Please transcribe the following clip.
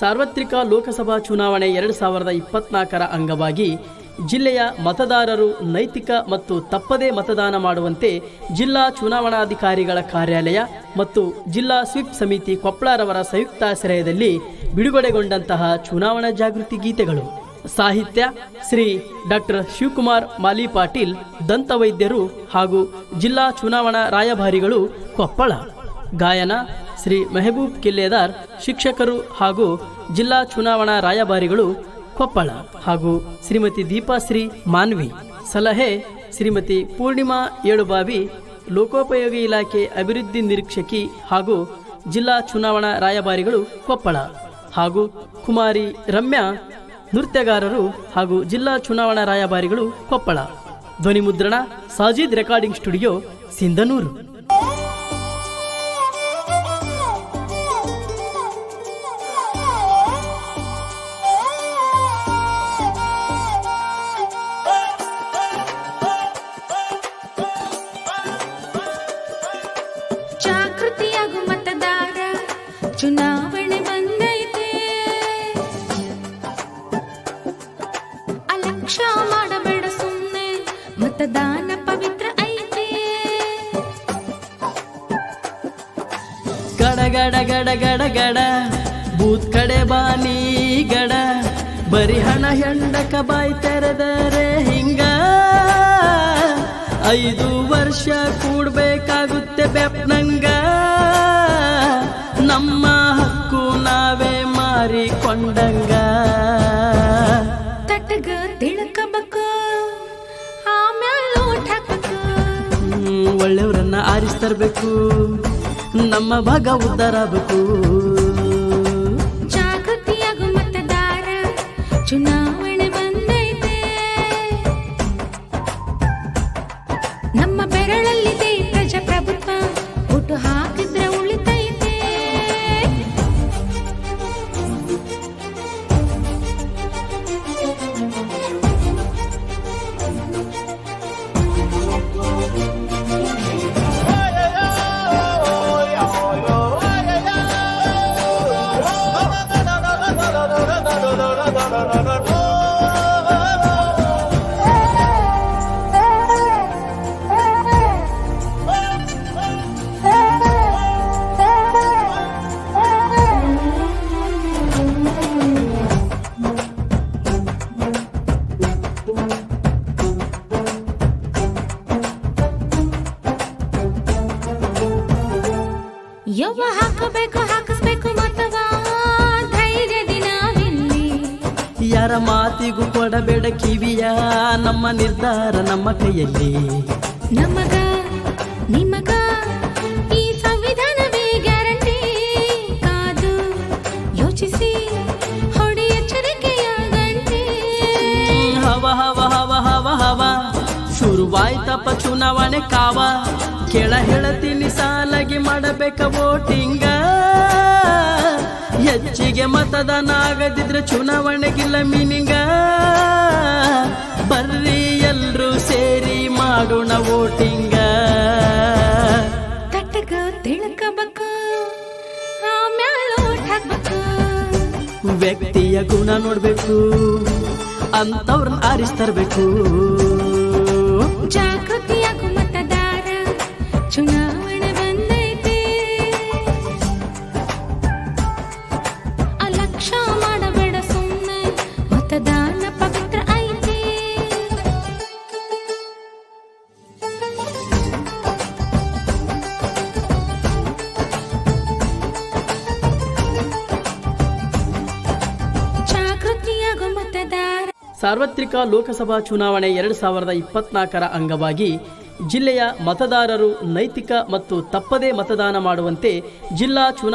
ಸಾರ್ವತ್ರಿಕ ಲೋಕಸಭಾ ಚುನಾವಣೆ ಎರಡು ಸಾವಿರದ ಇಪ್ಪತ್ನಾಲ್ಕರ ಅಂಗವಾಗಿ ಜಿಲ್ಲೆಯ ಮತದಾರರು ನೈತಿಕ ಮತ್ತು ತಪ್ಪದೇ ಮತದಾನ ಮಾಡುವಂತೆ ಜಿಲ್ಲಾ ಚುನಾವಣಾಧಿಕಾರಿಗಳ ಕಾರ್ಯಾಲಯ ಮತ್ತು ಜಿಲ್ಲಾ ಸ್ವೀಪ್ ಸಮಿತಿ ಕೊಪ್ಪಳರವರ ಸಂಯುಕ್ತಾಶ್ರಯದಲ್ಲಿ ಬಿಡುಗಡೆಗೊಂಡಂತಹ ಚುನಾವಣಾ ಜಾಗೃತಿ ಗೀತೆಗಳು. ಸಾಹಿತ್ಯ, ಶ್ರೀ ಡಾಕ್ಟರ್ ಶಿವಕುಮಾರ್ ಮಾಲಿ ಪಾಟೀಲ್ ದಂತವೈದ್ಯರು ಹಾಗೂ ಜಿಲ್ಲಾ ಚುನಾವಣಾ ರಾಯಭಾರಿಗಳು ಕೊಪ್ಪಳ. ಗಾಯನ ಶ್ರೀ ಮೆಹಬೂಬ್ ಕಿಲ್ಲೇದಾರ್, ಶಿಕ್ಷಕರು ಹಾಗೂ ಜಿಲ್ಲಾ ಚುನಾವಣಾ ರಾಯಭಾರಿಗಳು ಕೊಪ್ಪಳ ಹಾಗೂ ಶ್ರೀಮತಿ ದೀಪಾಶ್ರೀ ಮಾನ್ವಿ. ಸಲಹೆ, ಶ್ರೀಮತಿ ಪೂರ್ಣಿಮಾ ಏಳುಬಾವಿ, ಲೋಕೋಪಯೋಗಿ ಇಲಾಖೆ ಅಭಿವೃದ್ಧಿ ನಿರೀಕ್ಷಕಿ ಹಾಗೂ ಜಿಲ್ಲಾ ಚುನಾವಣಾ ರಾಯಭಾರಿಗಳು ಕೊಪ್ಪಳ ಹಾಗೂ ಕುಮಾರಿ ರಮ್ಯಾ, ನೃತ್ಯಗಾರರು ಹಾಗೂ ಜಿಲ್ಲಾ ಚುನಾವಣಾ ರಾಯಭಾರಿಗಳು ಕೊಪ್ಪಳ. ಧ್ವನಿ ಮುದ್ರಣ ಸಾಜಿದ್ ರೆಕಾರ್ಡಿಂಗ್ ಸ್ಟುಡಿಯೋ, ಸಿಂಧನೂರು. ಚುನಾವಣೆ ಬಂದೈತೆ. ಅಲಕ್ಷ್ಯ ಮಾಡಬೇಡ ಸುಮ್ಮನೆ ಮತದಾನ ಪವಿತ್ರ ಐತೆ. ಗಡ ಗಡ ಗಡ ಗಡ ಬೂತ್ ಕಡೆ ಬಾನಿ ಗಡ. ಬರಿ ಹಣ ಹೆಂಡಕ ಬಾಯಿ ತೆರೆದರೆ ಹಿಂಗ. ಐದು ವರ್ಷ ಕೂಡ್ಬೇಕಾಗುತ್ತೆ ಬೆಪ್ನಂಗ ನಮ್ಮ ಮಾರಿಕೊಂಡಂಗ ತಟಗ ತಿಳ್ಕಬೇಕು ಆಮ್ಯಾಲ ಹ್ಮ್, ಒಳ್ಳೆಯವ್ರನ್ನ ಆರಿಸ್ತರ್ಬೇಕು. ನಮ್ಮ ಭಾಗ ಉದ್ಧಾರ ಯವ್ವ ಹಾಕಬೇಕು ಹಾಕಿಸ್ಬೇಕು ಮತವಾ ಯಾರ ಮಾತಿಗೂ ಕೊಡಬೇಡ ಕಿವಿಯ ನಮ್ಮ ನಿರ್ಧಾರ ನಮ್ಮ ಕೈಯಲ್ಲಿ. ನಮಗ ನಿಮಗ ಈ ಸಂವಿಧಾನವೇ ಗ್ಯಾರಂಟಿ. ಕಾದು ಯೋಚಿಸಿ ಹೊಡಿ ಎಚ್ಚರಿಕೆಯ ಗಂಟೆ. ಹವ ಹವ ಹವ ಹವ ಹವ ಶುರುವಾಯ್ತಪ್ಪ ಚುನಾವಣೆ ಕಾವ. ಕೆಳ ಹೆಳತಿ ಸಾಲಾಗಿ ಮಾಡಬೇಕ ವೋಟಿಂಗ ಹೆಚ್ಚಿಗೆ ಮತದಾನ ಆಗದಿದ್ರೆ ಚುನಾವಣೆಗಿಲ್ಲ ಮೀನಿಂಗ ಬರ್ರಿ ಎಲ್ರೂ ಸೇರಿ ಮಾಡೋಣ ವೋಟಿಂಗ ತಟ್ಟಗ ತಿಳ್ಕಬೇಕು ವ್ಯಕ್ತಿಯ ಗುಣ ನೋಡ್ಬೇಕು ಅಂತವ್ರನ್ನ ಆರಿಸ್ತರ್ಬೇಕು ಜಾಗೃತಿಯಾಗು ಸಾರ್ವತ್ರಿಕ ಲೋಕಸಭಾ ಚುನಾವಣೆ ಎರಡು ಸಾವಿರದ ಇಪ್ಪತ್ನಾಲ್ಕರ ಅಂಗವಾಗಿ ಜಿಲ್ಲೆಯ ಮತದಾರರು ನೈತಿಕ ಮತ್ತು ತಪ್ಪದೇ ಮತದಾನ ಮಾಡುವಂತೆ ಜಿಲ್ಲಾ ಚುನಾ